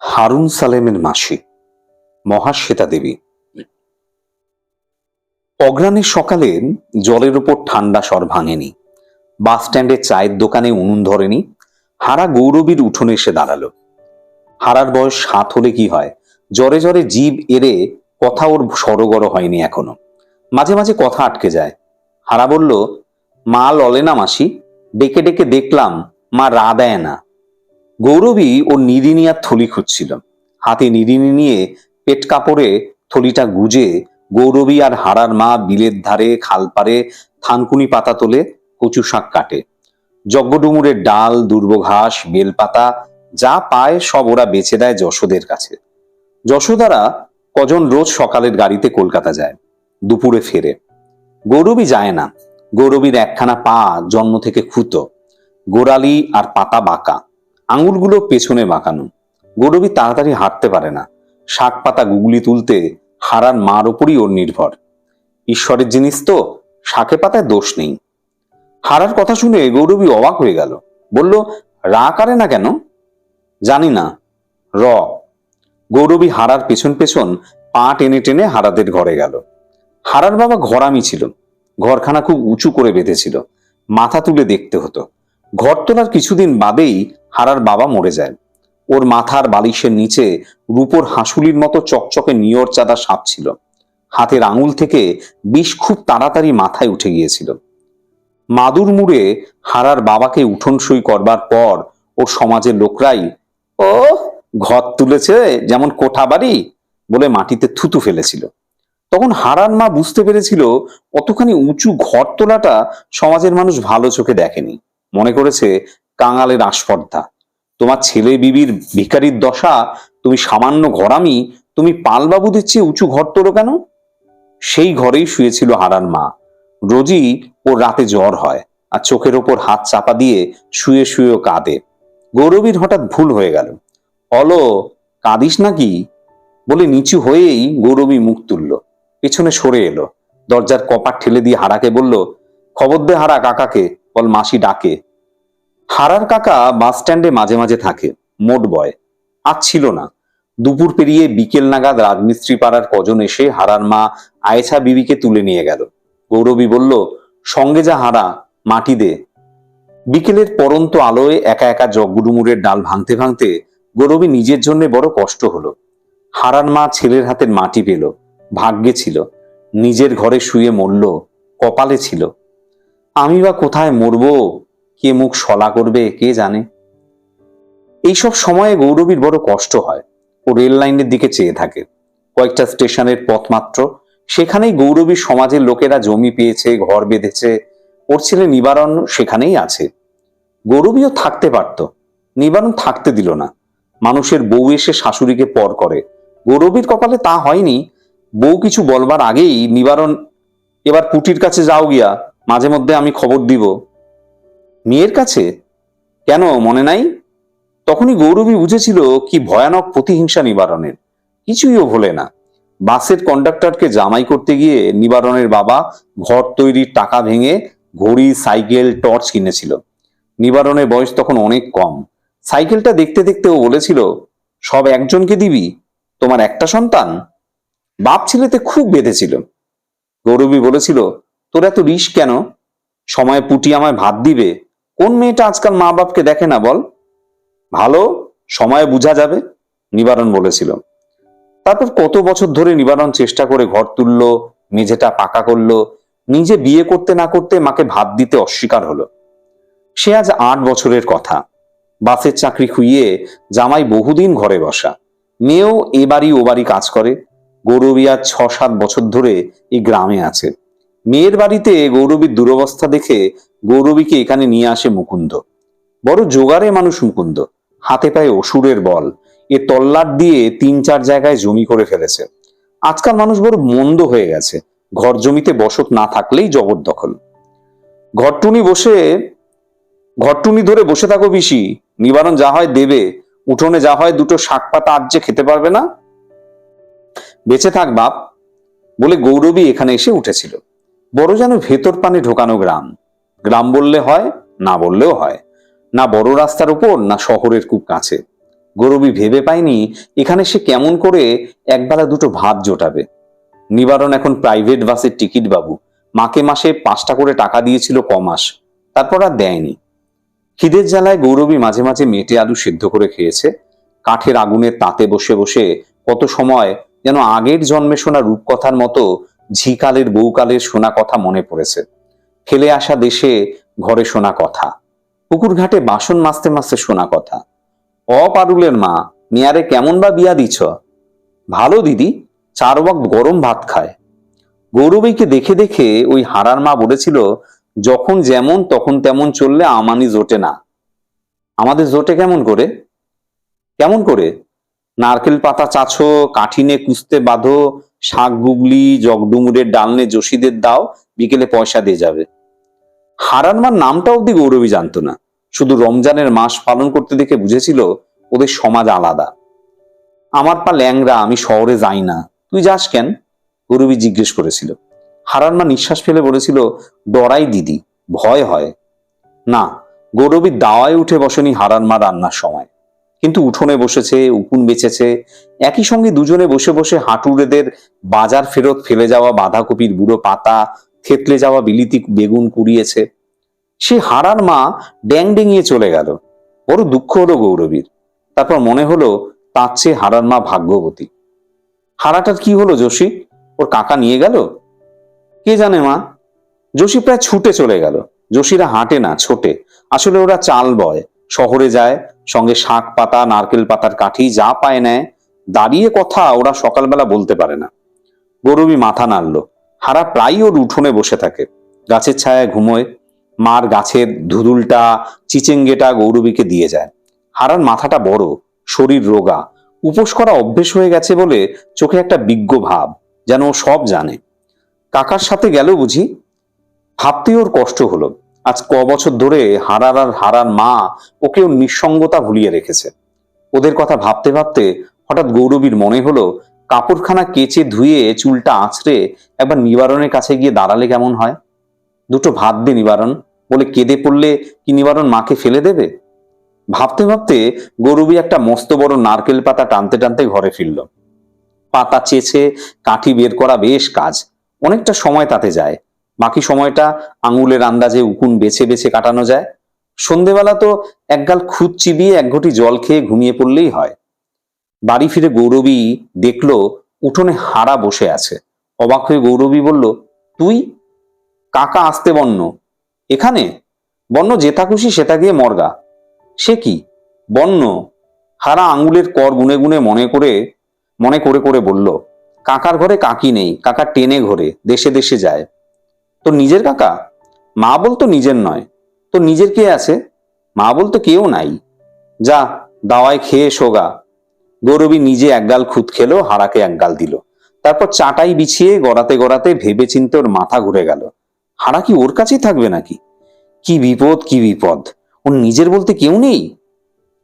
হারুন সালেমের মাসি, মহাশ্বেতা দেবী। অগ্রাণের সকালে জলের ওপর ঠান্ডা স্বর ভাঙেনি। বাস স্ট্যান্ডে চায়ের দোকানে উনুন ধরেনি। হারা গৌরবীর উঠোনে এসে দাঁড়াল। হারার বয়স সাত হলে কি হয়? জ্বরে জ্বরে জীব এরে কথা ওর সরগর হয়নি এখনও। মাঝে মাঝে কথা আটকে যায়। হারা বলল, মা ললে না মাসি, ডেকে ডেকে দেখলাম মা রা দেয় না। গৌরবী ও নিরিনিয়ার থলি খুঁজছিল হাতে নিদিনি নিয়ে পেট কাপড়ে থলিটা গুজে গৌরবী আর হারার মা বিলের ধারে খালপারে থানকুনি পাতা তোলে কচু শাক কাটে। যজ্ঞডুমুরের ডাল, দুর্ব ঘাস, বেলপাতা যা পায় সব ওরা বেচে দেয় যশোদের কাছে। যশোদারা কজন রোজ সকালের গাড়িতে কলকাতা যায়, দুপুরে ফেরে। গৌরবী যায় না। গৌরবীর একখানা পা জন্ম থেকে খুঁতো। গোড়ালি আর পাতা বাঁকা। আঙুলগুলো পেছনে বাঁকানো। গৌরবী তাড়াতাড়ি হাঁটতে পারে না। শাক পাতা গুগলি তুলতে হারার মার ওপরই ওর নির্ভর। ঈশ্বরের জিনিস তো, শাকে পাতায় দোষ নেই। হারার কথা শুনে গৌরবী অবাক হয়ে গেল। বলল, রা কারে না কেন? জানি না। র। গৌরবী হারার পেছন পেছন পা টেনে টেনে হারাদের ঘরে গেল। হারার বাবা ঘরামি ছিল। ঘরখানা খুব উঁচু করে বেঁধেছিল। মাথা তুলে দেখতে হতো। ঘর তোলার কিছুদিন বাদেই হারার বাবা মরে যায়। ওর মাথার বালিশের নিচে রূপোর হাঁসুলির মতো চকচকে নিয়র চাঁদা সাপ ছিল। হাতের আঙুল থেকে বিষ খুব তাড়াতাড়ি মাথায় উঠে গিয়েছিল। মাদুর মুড়ে হারার বাবাকে উঠোন সই করবার পর ওর সমাজের লোকরাই, ও, ঘর তুলেছে যেমন কোঠা বাড়ি বলে মাটিতে থুতু ফেলেছিল। তখন হারার মা বুঝতে পেরেছিল অতখানি উঁচু ঘর তোলাটা সমাজের মানুষ ভালো চোখে দেখেনি। মনে করেছে কাঙালের আস্পর্ধা তোমার ছেলে বিবির ভিকারির দশা, তুমি সামান্য ঘরামি, তুমি পালবাবুদের চেয়ে উঁচু ঘর তোলো কেন? সেই ঘরেই শুয়েছিল হারার মা। রোজই ওর রাতে জ্বর হয় আর চোখের ওপর হাত চাপা দিয়ে শুয়ে শুয়েও কাঁদে। গৌরবীর হঠাৎ ভুল হয়ে গেল। অলো, কাঁদিস নাকি? বলে নিচু হয়েই গৌরবী মুখ তুলল। পেছনে সরে এলো। দরজার কপাট ঠেলে দিয়ে হারাকে বলল, খবর দে হারা কাকাকে। বল মাসি ডাকে। হারার কাকা বাস স্ট্যান্ডে মাঝে মাঝে থাকে, মোট বয়। আজ ছিল না। দুপুর পেরিয়ে বিকেল নাগাদ রাজমিস্ত্রি পাড়ার কজন এসে হারার মা আয়েছা বিবিকে তুলে নিয়ে গেল। গৌরবী বলল, সঙ্গে যা হারা, মাটি দে। বিকেলের পরন্ত আলোয় একা একা জগগুডুমুরের ডাল ভাঙতে ভাঙতে গৌরবী নিজের জন্য বড় কষ্ট হলো। হারার মা ছেলের হাতের মাটি পেল, ভাগ্যে ছিল। নিজের ঘরে শুয়ে মরল, কপালে ছিল। আমি বা কোথায় মরবো? কে মুখ সলা করবে, কে জানে? এইসব সময়ে গৌরবীর বড় কষ্ট হয়। ও রেল লাইনের দিকে চেয়ে থাকে। কয়েকটা স্টেশনের পথ মাত্র। সেখানেই গৌরবীর সমাজের লোকেরা জমি পেয়েছে, ঘর বেঁধেছে। ওর ছেলে নিবারণ সেখানেই আছে। গৌরবীও থাকতে পারত। নিবারণ থাকতে দিল না। মানুষের বউ এসে শাশুড়িকে পর করে। গৌরবীর কপালে তা হয়নি। বউ কিছু বলবার আগেই নিবারণ, এবার পুটির কাছে যাও গিয়া। মাঝে মধ্যে আমি খবর দিব। মেয়ের কাছে? কেন, মনে নাই? তখনই গৌরবী বুঝেছিল কি ভয়ানক প্রতিহিংসা নিবারণের। কিছুই ও ভোলে না। বাসের কন্ডাক্টরকে জামাই করতে গিয়ে নিবারণের বাবা ঘর তৈরির টাকা ভেঙে ঘড়ি, সাইকেল, টর্চ কিনেছিল। নিবারণের বয়স তখন অনেক কম। সাইকেলটা দেখতে দেখতে ও বলেছিল, সব একজনকে দিবি? তোমার একটা সন্তান? বাপ ছেলেতে খুব বেঁধেছিল। গৌরবী বলেছিল, তোর এত রিস কেন? সময় পুটি আমায় ভাত দিবে। কোন মেয়েটা আজকাল মা বাপকে দেখে না বল? ভালো, সময়ে বোঝা যাবে, নিবারণ বলেছিল। তারপর কত বছর ধরে নিবারণ চেষ্টা করে ঘর তুললো, মেঝেটা পাকা করল, নিজে বিয়ে করতে না করতে মাকে ভাত দিতে অস্বীকার হলো। সে আজ আট বছরের কথা। বাসের চাকরি খুইয়ে জামাই বহুদিন ঘরে বসা। মেয়েও এ বাড়ি ও বাড়ি কাজ করে। গৌরবী আজ ছ সাত বছর ধরে এই গ্রামে আছে। মেয়ের বাড়িতে গৌরবীর দুরবস্থা দেখে গৌরবীকে এখানে নিয়ে আসে মুকুন্দ। বড় জোগাড়ে মানুষ মুকুন্দ। হাতে পায়ে অসুরের বল। এ তল্লাট দিয়ে তিন চার জায়গায় জমি করে ফেলেছে। আজকাল মানুষ বড় মন্দ হয়ে গেছে। ঘর জমিতে বসত না থাকলেই জবরদখল ঘরটুনি বসে, ঘরটুনি ধরে বসে থাকো পিসি। নিবারণ যা হয় দেবে। উঠোনে যা হয় দুটো শাক পাতা আজ যে খেতে পারবে না? বেঁচে থাক বাপ, বলে গৌরবী এখানে এসে উঠেছিল। বড় যেন ভেতর পানে ঢোকানো গ্রাম। গ্রাম বললে হয়, না বললেও হয়। না বড় রাস্তার উপর, না শহরের খুব কাছে। গৌরবী ভেবে পায়নি এখানে সে কেমন করে একবেলা দুটো ভাত জোটাবে। নিবারণ এখন প্রাইভেট বাসের টিকিট বাবু। মাকে মাসে পাঁচটা করে টাকা দিয়েছিল কমাস তারপর আর দেয়নি। খিদের জ্বালায় গৌরবী মাঝে মাঝে মেটে আলু সিদ্ধ করে খেয়েছে। কাঠের আগুনের তাতে বসে বসে কত সময় যেন আগের জন্মে শোনা রূপকথার মতো ঝিকালের বউকালের শোনা কথা মনে পড়েছে। ফেলে আসা দেশে ঘরে শোনা কথা। পুকুর ঘাটে বাসন মাজতে মাজতে শোনা কথা। অপারুলের মা মেয়ারে কেমন বা বিয়া দিছ? ভালো দিদি, চার ওয়াক্ত গরম ভাত খায়। গৌরবীকে দেখে দেখে ওই হারার মা বলেছিল, যখন যেমন তখন তেমন চললে আমানি জোটে না। আমাদের জোটে কেমন করে? কেমন করে? নারকেল পাতা চাছো, কাঠিনে কুস্তে বাঁধো, শাক গুগলি জগডুমুরের ডালনে যোশীদের দাও বিকেলে পয়সা দিয়ে যাবে। হারান মার নামটা অব্দি গৌরবী জানতো না। শুধু রমজানের মাস পালন করতে দেখে বুঝেছিল ওদের সমাজ আলাদা। আমার পা ল্যাংরা আমি শহরে যাই না। তুই যাস কেন? গৌরবী জিজ্ঞেস করেছিল। হারান মা নিঃশ্বাস ফেলে বলেছিল, ডরাই দিদি, ভয় হয়। না, গৌরবী দাওয়ায় উঠে বসেনি হারান মা রান্নার সময়। কিন্তু উঠোনে বসেছে, উকুন বেচেছে। একই সঙ্গে দুজনে বসে বসে হাঁটুরেদের বাজার ফেরত ফেলে যাওয়া বাঁধাকপির বুড়ো পাতা থেতলে যাওয়া বিলিতি বেগুন কুড়িয়েছে। সে হারার মা ড্যাং ডেঙিয়ে চলে গেল। বড় দুঃখ হলো গৌরবীর। তারপর মনে হলো তার চেয়ে হারার মা ভাগ্যবতী। হারাটার কি হলো যোশী? ওর কাকা নিয়ে গেল? কে জানে মা? যোশী প্রায় ছুটে চলে গেল। যোশীরা হাঁটে না, ছোটে। আসলে ওরা চাল বয়। শহরে যায়, সঙ্গে শাক পাতা, নারকেল পাতার কাঠি, যা পায় নেয়। দাঁড়িয়ে কথা ওরা সকালবেলা বলতে পারে না। গৌরবী মাথা নাড়ল। হারা প্রায়ই ওর উঠোনে বসে থাকে। গাছের ছায়ায় ঘুমোয়। মার গাছের ধুদুলটা, চিচেঙ্গেটা গৌরবীকে দিয়ে যায়। হারার মাথাটা বড়, শরীর রোগা। উপোস করা অভ্যেস হয়ে গেছে বলে চোখে একটা বিজ্ঞ ভাব, যেন ও সব জানে। কাকার সাথে গেল বুঝি? ভাবতে ওর কষ্ট হলো। আজ ক বছর ধরে হারার আর হারার মা ওকে ওর নিঃসঙ্গতা ভুলিয়ে রেখেছে। ওদের কথা ভাবতে ভাবতে হঠাৎ গৌরবীর মনে হলো কাপড়খানা কেচে ধুয়ে চুলটা আঁচড়ে একবার নিবারণের কাছে গিয়ে দাঁড়ালে কেমন হয়? দুটো ভাত দে নিবারণ। বলে কেঁদে পড়লে কি নিবারণ মাকে ফেলে দেবে? ভাবতে ভাবতে গরুবি একটা মস্ত বড় নারকেল পাতা টানতে টানতে ঘরে ফিরল। পাতা চেছে, কাঠি বের করা বেশ কাজ। অনেকটা সময় তাতে যায়। বাকি সময়টা আঙুলের আন্দাজে উকুন বেছে বেছে কাটানো যায়। সন্ধেবেলা তো একগাল খুদ চিবিয়ে এক ঘটি জল খেয়ে ঘুমিয়ে পড়লেই হয়। বাড়ি ফিরে গৌরবী দেখল উঠোনে হারা বসে আছে। অবাক হয়ে গৌরবী বলল, তুই কাকা আসতে বন্য। এখানে? বন্য যেটা খুশি সেটা গিয়ে মর্গা। সে কি? বন্য? হারা আঙ্গুলের কর গুনে গুনে মনে করে মনে করে করে বলল, কাকার ঘরে কাকি নেই, কাকা টেনে ঘরে, দেশে দেশে যায়। তো নিজের কাকা? মা বলতো নিজের নয়। তো নিজের কে আছে? মা বলতো কেউ নাই। যা, দাওয়ায় খেয়ে শোগা। গৌরবী নিজে একগাল খুদ খেলো, হারাকে একগাল দিল। তারপর চাটাই বিছিয়ে গড়াতে গড়াতে ভেবে চিনতে ওর মাথা ঘুরে গেল। হারা কি ওর কাছেই থাকবে নাকি? কি বিপদ কি বিপদ? ওর নিজের বলতে কেউ নেই?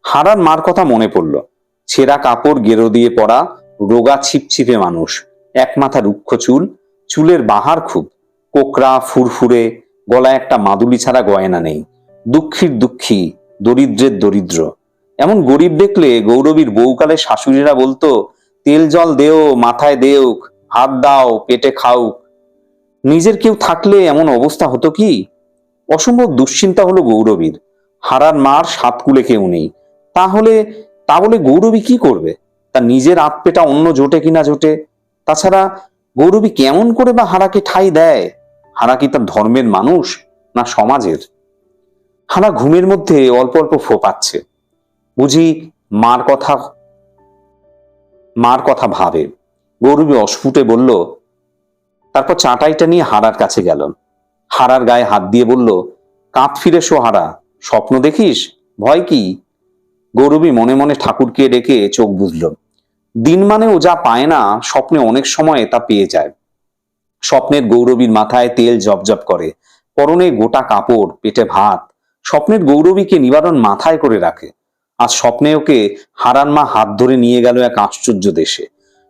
হারার মার কথা মনে পড়ল। ছেঁড়া কাপড় গেরো দিয়ে পড়া রোগা ছিপছিপে মানুষ। এক মাথা রুক্ষ চুল, চুলের বাহার খুব। কোকরা ফুরফুরে, গলায় একটা মাদুলি ছাড়া গয়না নেই। দুঃখীর দুঃখী, দরিদ্রের দরিদ্র। এমন গরিব দেখলে গৌরবীর বউকালে শাশুড়িরা বলতো, তেল জল দেও, মাথায় দেউক হাত দাও, পেটে খাউক নিজের কেউ থাকলে এমন অবস্থা হতো কি? অসম্ভব দুশ্চিন্তা হলো গৌরবীর। হারার মার সাতকুলে কেউ নেই। তাহলে, তা বলে গৌরবী কি করবে? তার নিজের আত্মেটা অন্য জোটে কিনা জোটে? তাছাড়া, গৌরবী কেমন করে বা হারাকে ঠাই দেয়? হারা কি তার ধর্মের মানুষ না সমাজের? হারা ঘুমের মধ্যে অল্প অল্প ফোপাচ্ছে। বুঝি মার কথা মার কথা ভাবে। গৌরবী অস্ফুটে বলল, তারপর চাটাইটা নিয়ে হারার কাছে গেল। হারার গায়ে হাত দিয়ে বলল কাঁত ফিরে শো হারা, স্বপ্ন দেখিস? ভয় কি? গৌরবী মনে মনে ঠাকুরকে ডেকে চোখ বুঝল দিন মানে ও যা পায় না, স্বপ্নে অনেক সময় তা পেয়ে যায়। স্বপ্নের গৌরবীর মাথায় তেল জপজপ করে, পরনে গোটা কাপড়, পেটে ভাত। স্বপ্নের গৌরবীকে নিবারণ মাথায় করে রাখে। আজ স্বপ্নে ওকে হারান মা হাত ধরে নিয়ে গেল এক আশ্চর্য দেশে।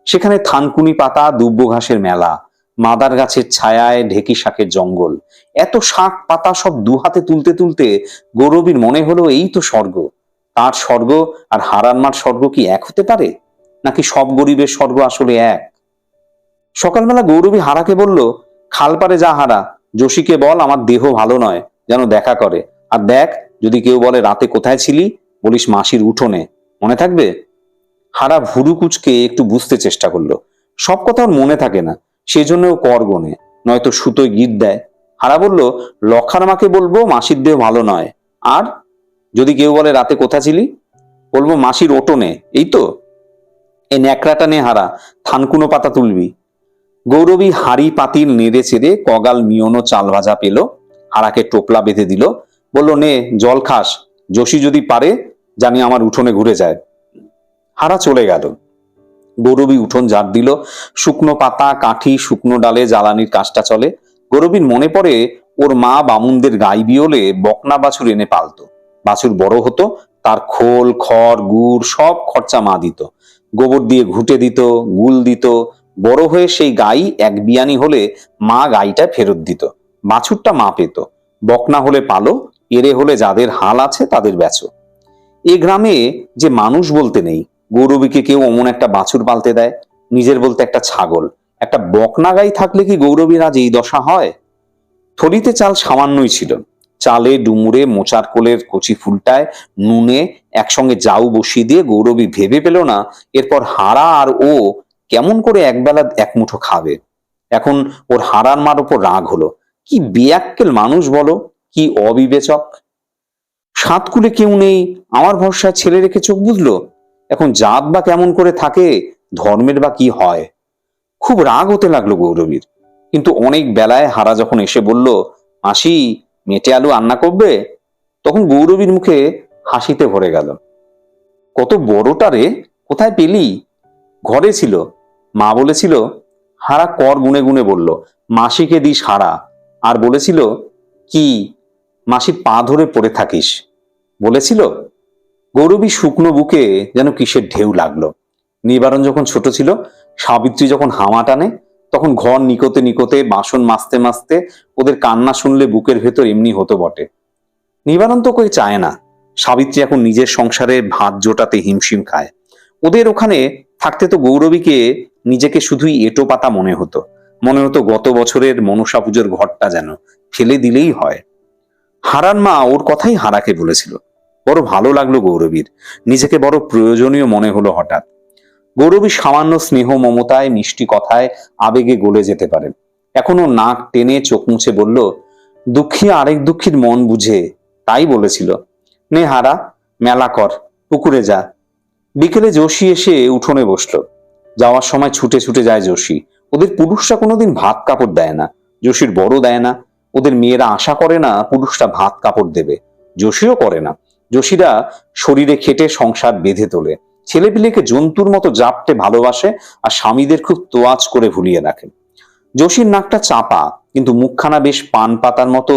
সেখানে থানকুনি পাতা দুব্য ঘাসের মেলা, মাদার গাছের ছায়ায় ঢেকি শাকের জঙ্গল। এত শাক পাতা সব দু হাতে তুলতে তুলতে গৌরবীর মনে হলো এই তো স্বর্গ। তার স্বর্গ আর হারান মার স্বর্গ কি এক হতে পারে? নাকি সব গরিবের স্বর্গ আসলে এক? সকালবেলা গৌরবী হারাকে বলল, খাল পারে যা হারা, যোশীকে বল, আমার দেহ ভালো নয়, যেন দেখা করে। আর দেখ, যদি কেউ বলে রাতে কোথায় ছিলি বলিস মাসির উঠোনে। মনে থাকবে? হারা ভুরু কুচকে একটু বুঝতে চেষ্টা করল। সব কথা ওর মনে থাকে না, সেজন্য ও কর গোনে, নয়তো সুতোয় গীত দেয়। হারা বলল লক্ষার মাকে বলব মাসির দেহ ভালো নয়। আর যদি কেউ বলে, রাতে কোথা ছিলি? বলব, মাসির ওটনে, এই তো? এই ন্যাকড়াটা নে হারা, থানকুনো পাতা তুলবি। গৌরবী হাড়ি পাতিল নেড়ে চেড়ে কগাল মিয়নো চাল ভাজা পেল। হারাকে টোপলা বেঁধে দিল। বলল, নে, জল খাস। যোশী যদি পারে, জানি আমার উঠোনে ঘুরে যায়। হারা চলে গেল। গৌরবী উঠোন ঝাড় দিল। শুকনো পাতা, কাঠি, শুকনো ডালে জ্বালানির কাজটা চলে। গৌরবীর মনে পড়ে, ওর মা বামুনদের গাই বিওলে বকনা বাছুর এনে পালতো। বাছুর বড় হতো, তার খোল, খড়, গুড় সব খরচা মা দিত। গোবর দিয়ে ঘুটে দিত, গুল দিত। বড় হয়ে সেই গাই এক বিয়ানি হলে মা গাইটা ফেরত দিত। বাছুরটা মা পেত। বকনা হলে পালো এরে হলে যাদের হাল আছে তাদের বেচো। এ গ্রামে যে মানুষ বলতে নেই, গৌরবীকে কেউ অমন একটা বাছুর পালতে দেয়, নিজের বলতে একটা ছাগল। একটা বকনা গাই থাকলে কি গৌরবীর আজ এই দশা হয়? থলিতে চাল সামান্যই ছিল। চালে ডুমুরে মোচার কোলের কচি ফুলটায় নুনে একসঙ্গে জাউ বসিয়ে দিয়ে গৌরবী ভেবে পেল না, এরপর হারা আর ও কেমন করে একবেলা এক মুঠো খাবে। এখন ওর হারার মার ওপর রাগ হলো। কি বেয়াক্কেল মানুষ বলো? কি অবিবেচক? সাতকুলে কেউ নেই, আমার ভরসায় ছেলে রেখে চোখ বুঝলো এখন জাত বা কেমন করে থাকে, ধর্মের বা কি হয়? খুব রাগ হতে লাগল গৌরবীর। কিন্তু অনেক বেলায় হারা যখন এসে বলল, মাসি, মেটে আলু রান্না করবে? তখন গৌরবীর মুখে হাসিতে ভরে গেল। কত বড়টা রে, কোথায় পেলি? ঘরে ছিল। মা বলেছিল। হারা কর গুনে গুনে বলল, মাসিকে দিস হারা। আর বলেছিল, কি? মাসির পা ধরে পড়ে থাকিস। বলেছিল, গৌরবী শুকনো বুকে যেন কিসের ঢেউ লাগল। নিবারণ যখন ছোট ছিল, সাবিত্রী যখন হামা টানে, তখন ঘর নিকোতে নিকোতে, বাসন মাজতে মাজতে, ওদের কান্না শুনলে বুকের ভেতর এমনি হতো বটে। নিবারণ তো কই চায় না। সাবিত্রী এখন নিজের সংসারে ভাত জোটাতে হিমশিম খায়। ওদের ওখানে থাকতে তো গৌরবীকে নিজেকে শুধুই এটো পাতা মনে হতো। মনে হতো গত বছরের মনসা পুজোর ঘরটা যেন ফেলে দিলেই হয়। হারান মা ওর কথাই হারাকে বলেছিল। বড় ভালো লাগল গৌরবীর। নিজেকে বড় প্রয়োজনীয় মনে হলো হঠাৎ। গৌরবী সামান্য স্নেহ মমতায়, মিষ্টি কথায় আবেগে গলে যেতে পারেন এখনও নাক টেনে চোখ মুছে বলল, দুঃখী আরেক দুঃখীর মন বুঝে। তাই বলেছিল, নে হারা, মেলা কর, পুকুরে যা। বিকেলে যোশী এসে উঠোনে বসল। যাওয়ার সময় ছুটে ছুটে যায় যোশী। ওদের পুরুষরা কোনোদিন ভাত কাপড় দেয় না। যোশীর বড় দেয় না। ওদের মেয়েরা আশা করে না পুরুষরা ভাত কাপড় দেবে। যোশীও করে না। যোশীরা শরীরে খেটে সংসার বেঁধে তোলে। ছেলেপিলেকে জন্তুর মতো জাপটে ভালোবাসে আর স্বামীদের খুব তোয়াজ করে ভুলিয়ে রাখে। যোশীর নাকটা চাপা, কিন্তু মুখখানা বেশ পান পাতার মতো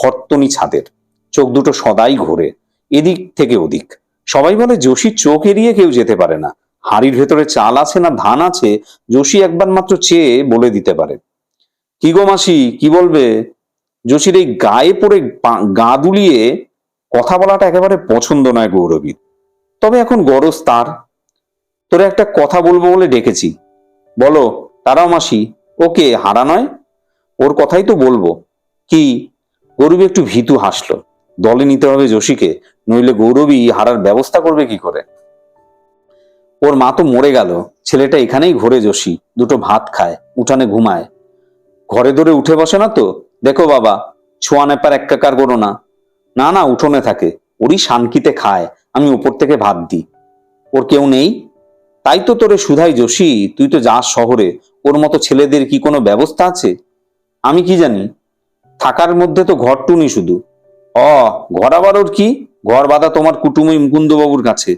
হর্তনি ছাদের। চোখ দুটো সদাই ঘোরে, এদিক থেকে ওদিক। সবাই বলে যোশী চোখ এড়িয়ে কেউ যেতে পারে না। হাড়ির ভেতরে চাল আছে না ধান আছে? যোশী একবার মাত্র চেয়ে বলে দিতে পারে। কি গো মাসি, কি বলবে? যোশীর এই গায়ে পড়ে গা দুলিয়ে কথা বলাটা একেবারে পছন্দ নয় গৌরবীর। তবে এখন গরজ তার। তোরে একটা কথা বলব বলে ডেকেছি। বলো, তারাও মাসি, ওকে হারা নয়? ওর কথাই তো বলব। কি? গৌরবী একটু ভীতু হাসলো। দলে নিতে হবে যোশীকে, নইলে গৌরবী হারার ব্যবস্থা করবে কি করে? ওর মা তো মরে গেল। ছেলেটা এখানেই ঘোরে যোশী। দুটো ভাত খায়, উঠানে ঘুমায়। ঘরে ধরে উঠে বসে না তো? দেখো বাবা, ছোঁয়া নেপার একাকার করো না। না না, উঠোনে থাকে। ওরই শানকিতে খায়। আমি উপর থেকে ভাত দিই। ওর কেউ নেই? তাই তো তোরে সুধাই যোশী তুই তো যাস শহরে। ওর মতো ছেলেদের কি কোনো ব্যবস্থা আছে? আমি কি জানি? থাকার মধ্যে তো ঘর টুনি শুধু। অ, ঘর আবার ওর কি? ঘর বাঁধা তোমার কুটুমই মুকুন্দবাবুর কাছে।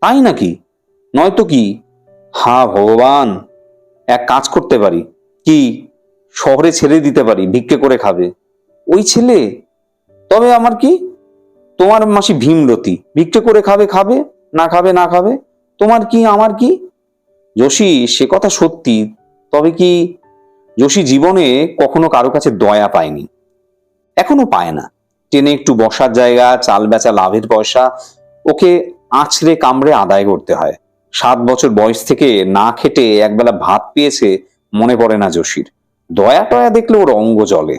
তাই নাকি? নয়তো কি? হা, ভগবান। এক কাজ করতে পারি। কি? শহরে ছেড়ে দিতে পারি, ভিক্ষে করে খাবে। ওই ছেলে, তবে আমার কি? তোমার মাসি ভীমরতি। ভিক্ষে করে খাবে খাবে, না খাবে না খাবে। তোমার কি, আমার কি? যোশী, সে কথা সত্যি, তবে কি যোশী জীবনে কখনো কারও কাছে দয়া পায়নি? এখনও পায় না। টেনে একটু বসার জায়গা, চাল বেচা, লাভের পয়সা, ওকে আছড়ে কামড়ে আদায় করতে হয়। সাত বছর বয়স থেকে না খেটে একবেলা ভাত পেয়েছে, মনে পড়ে না যোশীর। দয়া টয়া দেখলে ওর অঙ্গ জলে।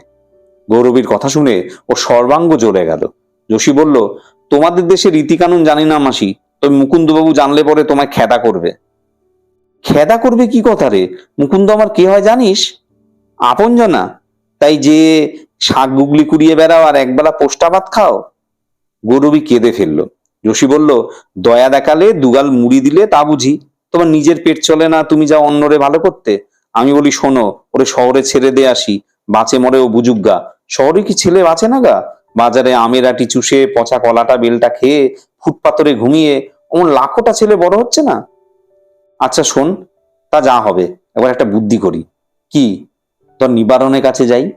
গৌরবীর কথা শুনে ও সর্বাঙ্গ জ্বলে গেল। যোশী বলল, তোমাদের দেশে রীতিকানুন জানি না মাসি, তবে মুকুন্দবাবু জানলে পরে তোমায় খেদা করবে। খেদা করবে কি কথা রে? মুকুন্দ আমার কে হয় জানিস? আপন জানা তাই যে শাক গুগলি কুড়িয়ে বেড়াও আর একবেলা পোস্টা ভাত খাও। গৌরবী কেঁদে ফেলল। যোশী বলল, দয়া দেখালে দুগাল মুড়ি দিলে তা বুঝি। তোমার নিজের পেট চলে না, তুমি যাও অন্যরে ভালো করতে। আমি বলি, শোনো, ওরে শহরে ছেড়ে দিয়ে আসি, বাঁচে মরে ও বুজুগা শহরে কি ছেলে বাঁচে না গা? বাজারে আমের আটি চুষে, পচা কলাটা বেলটা খেয়ে ফুটপাতরে ঘুমিয়ে, ওমন লাখোটা ছেলে বড় হচ্ছে না? আচ্ছা শোন, তা যা হবে, এবার একটা বুদ্ধি করি। কি? তোর নিবারণের কাছে যাই।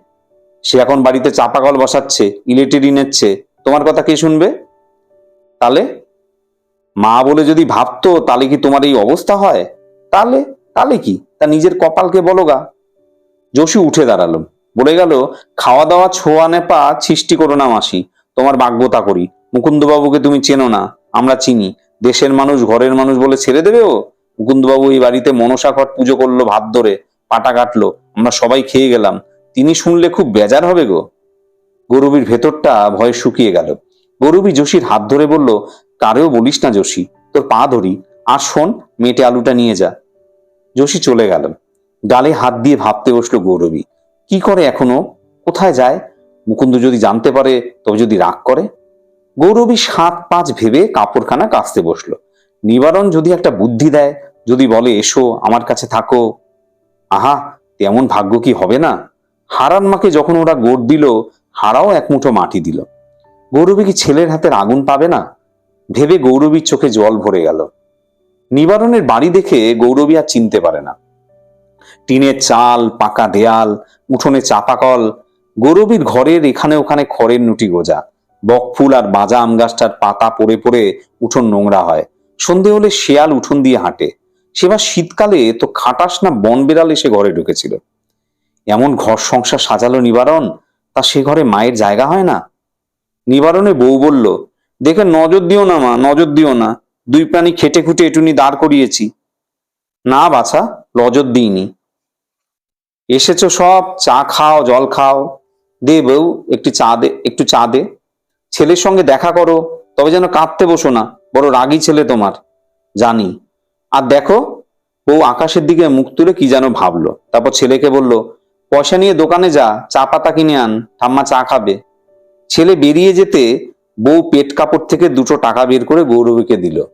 সে এখন বাড়িতে চাপা কল বসাচ্ছে, ইলেকট্রিক নিচ্ছে। তোমার কথা কে শুনবে? তাহলে মা বলে যদি ভাবতো তাহলে কি তোমার এই অবস্থা হয়? তাহলে তাহলে কি? তা নিজের কপালকে বলো গা। যোশী উঠে দাঁড়াল। বলে গেল খাওয়া দাওয়া ছোঁয়া, নেপা, সৃষ্টি করো না মাসি। তোমার বাগ্যতা করি। মুকুন্দবাবুকে তুমি চেনো না, আমরা চিনি। দেশের মানুষ, ঘরের মানুষ বলে ছেড়ে দেবে ও? মুকুন্দবাবু এই বাড়িতে মনসা ঘট পুজো করল, ভাত ধরে, পাটা কাটলো। আমরা সবাই খেয়ে গেলাম। তিনি শুনলে খুব বেজার হবে গো। গৌরবীর ভেতরটা ভয়ে শুকিয়ে গেল। গৌরবী যোশীর হাত ধরে বলল, কারেও বলিস না যোশী তোর পা ধরি। আর শোন মেটে আলুটা নিয়ে যা। যোশী চলে গেল গালে হাত দিয়ে ভাবতে বসল গৌরবী। কি করে এখনও? কোথায় যায়? মুকুন্দ যদি জানতে পারে, তবে যদি রাগ করে। গৌরবী সাত পাঁচ ভেবে কাপড়খানা কাচতে বসল। নিবারণ যদি একটা বুদ্ধি দেয়, যদি বলে, এসো, আমার কাছে থাকো। আহা, তেমন ভাগ্য কি হবে না? হারান মাকে যখন ওরা গোট দিল, হারাও এক মুঠো মাটি দিল। গৌরবী কি ছেলের হাতের আগুন পাবে না? ভেবে গৌরবীর চোখে জল ভরে গেল। নিবারণের বাড়ি দেখে গৌরবী আর চিনতে পারে না। টিনের চাল, পাকা দেয়াল, উঠোনে চাপাকল, গৌরবীর ঘরের এখানে ওখানে খড়ের নুটি গোজা, বকফুল আর বাজা আম গাছটার পাতা পড়ে পড়ে উঠোন নোংরা হয়। সন্ধে হলে শেয়াল উঠোন দিয়ে হাঁটে। সেবার শীতকালে তো খাটাস না বন বেড়াল এসে ঘরে ঢুকেছিল। এমন ঘর সংসার সাজালো নিবারণ, তা সে ঘরে মায়ের জায়গা হয় না? নিবারণে বউ বলল, দেখে নজর দিও না মা, নজর দিও না। দুই প্রাণী খেটে খুটে এটুনি দাঁড় করিয়েছি। না বাছা নজর দিইনি। এসেছ সব, চা খাও, জল খাও। দে বউ, একটু চা দে, একটু চা দে। ছেলের সঙ্গে দেখা করো, তবে যেন কাঁদতে বসো না, বড় রাগী ছেলে তোমার, জানি। আর দেখো, বউ আকাশের দিকে মুখ তুলে কি যেন ভাবলো। তারপর ছেলেকে বলল, পয়সা নিয়ে দোকানে যা, চা পাতা কিনে আন, ঠাম্মা চা খাবে। ছেলে বেরিয়ে যেতে বউ পেট কাপড় থেকে দুটো টাকা বের করে গৌরবীকে দিল।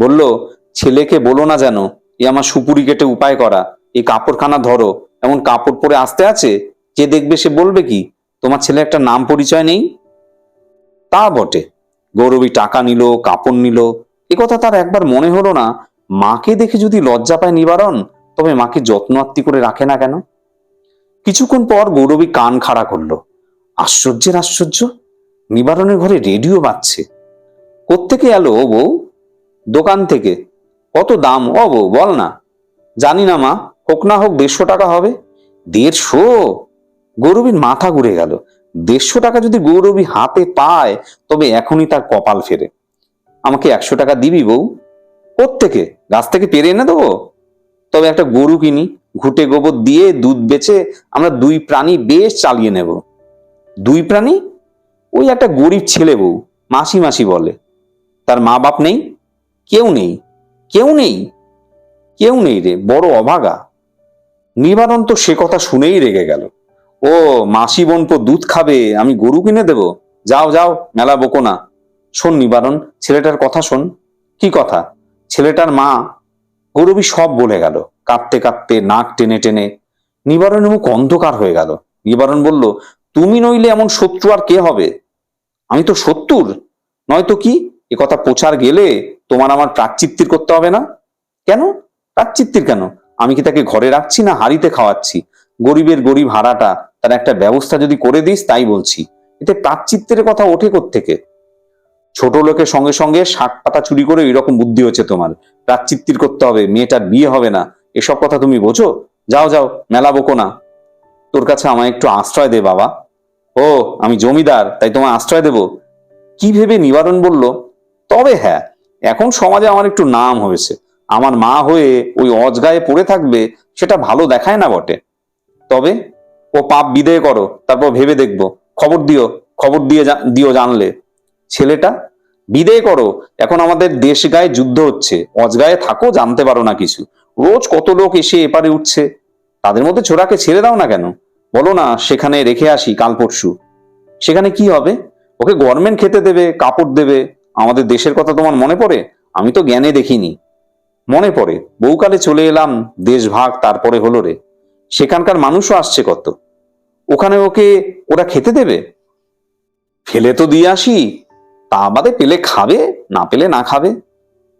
বলল, ছেলেকে বলো না যেন, এ আমার সুপুরি কেটে উপায় করা। এই কাপড়খানা ধরো। এমন কাপড় পরে আসতে আছে? যে দেখবে সে বলবে কি, তোমার ছেলে একটা নাম পরিচয় নেই? তা বটে। গৌরবী টাকা নিল, কাপড় নিল। এ কথা তার একবার মনে হলো না। মাকে দেখে যদি লজ্জা পায় নিবারণ, তবে মাকে যত্ন আত্মি করে রাখে না কেন? কিছুক্ষণ পর গৌরবী কান খাড়া করল। আশ্চর্যের আশ্চর্য! নিবারণের ঘরে রেডিও বাজছে। কোত্থেকে এলো বউ? দোকান থেকে। কত দাম? বউ বল না। জানি না মা, হোক না হোক দেড়শো টাকা হবে। দেড়শো? গৌরবীর মাথা ঘুরে গেল। দেড়শো টাকা যদি গৌরবী হাতে পায়, তবে এখনই তার কপাল ফেরে। আমাকে একশো টাকা দিবি বউ? কোত্থেকে? গাছ থেকে পেরে এনে দেবো? তবে একটা গরু কিনি, ঘুটে গোবর দিয়ে দুধ বেচে আমরা দুই প্রাণী বেশ চালিয়ে নেব। দুই প্রাণী? ওই একটা গরিব ছেলে বউ, মাসি মাসি বলে। তার মা বাপ নেই? কেউ নেই কেউ নেই কেউ নেই রে, বড় অভাগা। নিবারণ তো সে কথা শুনেই রেগে গেল। ও, মাসি বোনপো দুধ খাবে, আমি গরু কিনে দেব। যাও যাও, মেলা বকো না। শোন নিবারণ ছেলেটার কথা শোন। কি কথা? ছেলেটার মা, গৌরবী সব বলে গেল কাঁদতে কাঁদতে নাক টেনে টেনে। নিবারণের মুখ অন্ধকার হয়ে গেল। নিবারণ বলল, তুমি নইলে এমন শত্রু আর কে হবে? আমি তো শত্রুর নয়তো কি এ কথা প্রচার গেলে তোমার আমার প্রাচ্চিত্তির করতে হবে না? কেন? প্রাচ্চিত্তির কেন? আমি কি তাকে ঘরে রাখছি না হাড়িতে খাওয়াচ্ছি? গরিবের গরিব হারাটা তার একটা ব্যবস্থা যদি করে দিস, তাই বলছি। এতে প্রাচ্চিত্তের কথা ওঠে থেকে ছোট লোকের সঙ্গে সঙ্গে শাক পাতা চুরি করে এরকম বুদ্ধি হচ্ছে তোমার। প্রাচ্চিত্তির করতে হবে, মেয়েটার বিয়ে হবে না। এসব কথা তুমি বোঝো? যাও যাও, মেলা বকো না। তোর কাছে আমায় একটু আশ্রয় দে, বাবা। ও, আমি জমিদার, তাই তোমায় আশ্রয় দেব। কি ভেবে নিবারণ বলল? তবে হ্যাঁ এখন সমাজে আমার একটু নাম হয়েছে। আমার মা হয়ে ওই অজগায়ে পড়ে থাকবে, সেটা ভালো দেখায় না বটে। তবে ও পাপ বিদেয় করো, তারপর ভেবে দেখব। খবর দিও, খবর দিয়ে দিও জানলে। ছেলেটা, বিদেয় করো, এখন আমাদের দেশ গায়ে যুদ্ধ হচ্ছে, অজগায়ে থাকো, জানতে পারো না কিছু। রোজ কত লোক এসে এপারে উঠছে। তাদের মধ্যে ছোড়াকে ছেড়ে দাও না কেন? বলো না, সেখানে রেখে আসি, কাল পরশু। সেখানে কি হবে? ওকে গভর্নমেন্ট খেতে দেবে, কাপড় দেবে আমাদের দেশের কথা তোমার মনে পড়ে? আমি তো জ্ঞানে দেখিনি। মনে পড়ে বউকালে চলে এলাম দেশ ভাগ, তারপরে হলো রে। সেখানকার মানুষও আসছে কত। ওখানে ওকে ওরা খেতে দেবে? ফেলে তো দিয়ে আসি। তা বাদে পেলে খাবে, না পেলে না খাবে।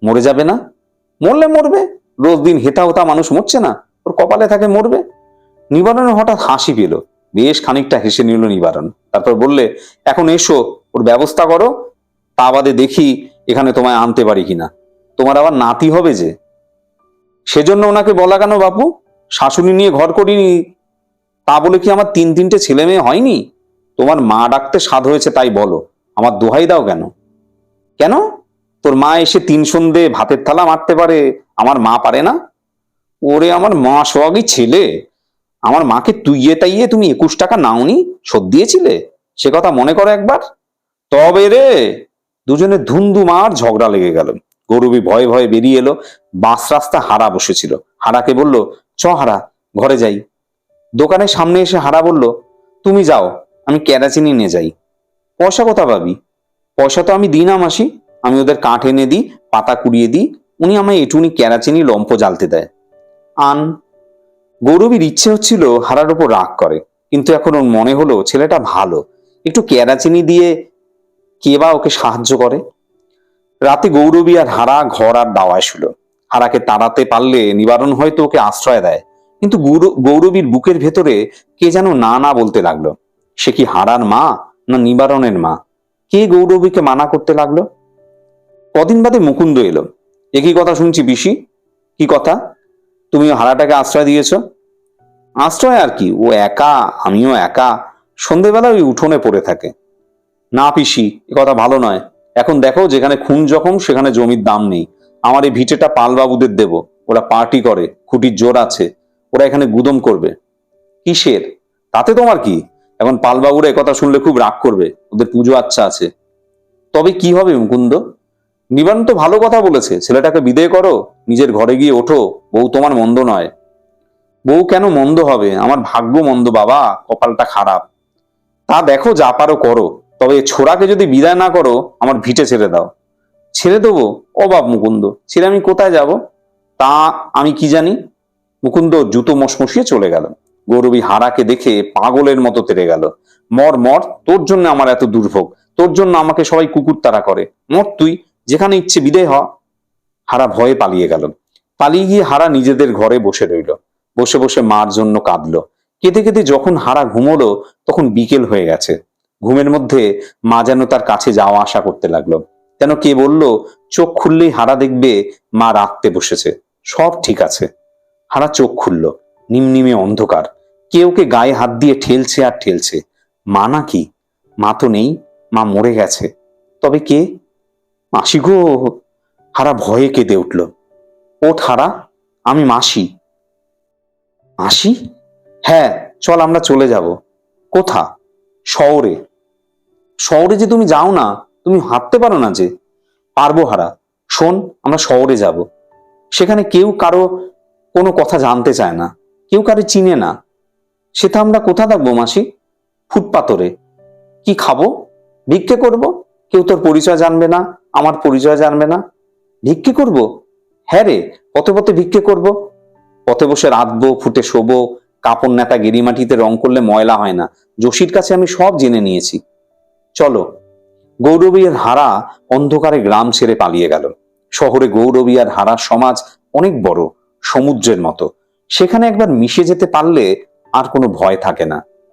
মরে যাবে না। মরলে মরবে। রোজ দিন হেতা হোতা মানুষ মরছে না। ওর কপালে থাকে মরবে। নিবারণের হঠাৎ হাসি পেল। বেশ খানিকটা হেসে নিল নিবারণ। তারপর বললে, এখন এসো, ওর ব্যবস্থা করো। তা বাদে দেখি এখানে তোমায় আনতে পারি কিনা। তোমার আবার নাতি হবে যে। সেজন্য ওনাকে বলা কেন বাপু? শাশুড়ি নিয়ে ঘর করিনি। তা বলে কি আমার তিন তিনটে ছেলে মেয়ে হয়নি? তোমার মা ডাকতে স্বাদ হয়েছে তাই বলো। আমার দোহাই দাও কেন? কেন? তোর মা এসে তিন সন্ধে ভাতের থালা মারতে পারে, আমার মা পারে না? ওরে আমার মা সোয়াগী ছেলে, আমার মাকে তুইয়ে তাইয়ে তুমি একুশ টাকা নাওনি, শোধ দিয়েছিলে? সে কথা মনে করো একবার। তবে রে দুজনে ধুন্দু মার ঝগড়া লেগে গেল। গৌরবী ভয়ে ভয়ে বেরিয়ে এলো, বাস রাস্তা হারা বসেছিল। হারাকে বলল, চ হারা, ঘরে যাই। দোকানের সামনে এসে হারা বলল, তুমি যাও, আমি ক্যারাচিনি নিয়ে যাই। পয়সা কথা পাবি? পয়সা তো আমি দিই না মাসি, আমি ওদের কাঠ এনে দিই, পাতা কুড়িয়ে দিই, উনি আমায় এটুনি ক্যারাচিনি লম্প জ্বালতে দেয়। আন। গৌরবীর ইচ্ছে হচ্ছিল হারার উপর রাগ করে, কিন্তু এখন ওর মনে হলো, ছেলেটা ভালো, একটু ক্যারাচিনি দিয়ে কে বা ওকে সাহায্য করে? রাতে গৌরবী আর হারা ঘর আর দাওয়ায় শুল। হারাকে তাড়াতে পারলে নিবারণ হয়তো ওকে আশ্রয় দেয়। কিন্তু গৌর- গৌরবীর বুকের ভেতরে কে যেন না না বলতে লাগল। সে কি হারার মা না নিবারণের মা? কে গৌরবীকে মানা করতে লাগল? কদিন বাদে মুকুন্দ এলো। একই কথা শুনছি বিশি কি কথা? তুমি হারাটাকে আশ্রয় দিয়েছ? আশ্রয় আর কি? ও একা, আমিও একা। সন্ধেবেলা ওই উঠোনে পড়ে থাকে। না পিসি, এ কথা ভালো নয়। এখন দেখো যেখানে খুন জখম, সেখানে জমির দাম নেই। আমার এই ভিটেটা পালবাবুদের দেব। ওরা পার্টি করে, খুঁটির জোর আছে। ওরা এখানে গুদম করবে। কিসের? তাতে তোমার কি? এখন পালবাবুরা কথা শুনলে খুব রাগ করবে। ওদের পুজো আচ্ছা আছে। তবে কি হবে মুকুন্দ? নিবান তো ভালো কথা বলেছে। ছেলেটাকে বিদেয় করো, নিজের ঘরে গিয়ে ওঠো। বউ তোমার মন্দ নয়। বউ কেন মন্দ হবে? আমার ভাগ্য মন্দ বাবা, কপালটা খারাপ। তা দেখো যা পারো করো। তবে ছোড়াকে যদি বিদায় না করো, আমার ভিটে ছেড়ে দাও। ছেড়ে দেবো? অবাব মুকুন্দ, ছেড়ে আমি কোথায় যাব? তা আমি কি জানি? মুকুন্দ জুতো মশমশিয়ে চলে গেল। গৌরবী হারাকে দেখে পাগলের মতো তেরে গেল। মর মর, তোর জন্য আমার এত দুর্ভোগ। তোর জন্য আমাকে সবাই কুকুর তারা করে। মর তুই, যেখানে ইচ্ছে বিদায় হ। হারা ভয়ে পালিয়ে গেল। পালিয়ে গিয়ে হারা নিজেদের ঘরে বসে রইল। বসে বসে মার জন্য কাঁদলো। কেঁদে কেঁদে যখন হারা ঘুমোলো, তখন বিকেল হয়ে গেছে। ঘুমের মধ্যে মা যেন তার কাছে যাওয়া আসা করতে লাগল। যেন কে বলল, চোখ খুললেই হারা দেখবে মা রাখতে বসেছে। সব ঠিক আছে। হারা চোখ খুলল, নিমনিমে অন্ধকার। কেউ কে গায়ে হাত দিয়ে ঠেলছে আর ঠেলছে। মা নাকি? মা তো নেই, মা মরে গেছে। তবে কে? মাসি গো! হারা ভয়ে কেঁদে উঠল। ওঠ হারা, আমি মাসি। মাসি? হ্যাঁ চল আমরা চলে যাব। কোথা? শহরে। শহরে যে তুমি যাও না, তুমি হাঁটতে পারো না যে, পারব হারা, শোন, আমরা শহরে যাব। সেখানে কেউ কারও কোনো কথা জানতে চায় না, কেউ কারও চিনে না। সেটা আমরা কোথা থাকব মাসি? ফুটপাতরে কি খাব? ভিক্ষে করব? কেউ তোর পরিচয় জানবে না, আমার পরিচয় জানবে না। ভিক্ষে করব? হ্যাঁ রে, পথে পথে ভিক্ষে করব। পথে বসে রাঁধবো, ফুটে শোবো কাপড় নেতা গেরিমাটিতে রং করলে ময়লা হয় না। যোশীর কাছে আমি সব জেনে নিয়েছি। চলো গৌরবী আর হারা অন্ধকারে গ্রাম ছেড়ে পালিয়ে গেল। শহরে গৌরবী আর হারার সমাজ অনেক বড়, সমুদ্রের মতো। সেখানে একবার মিশে যেতে পারলে আর কোনো ভয় থাকে না।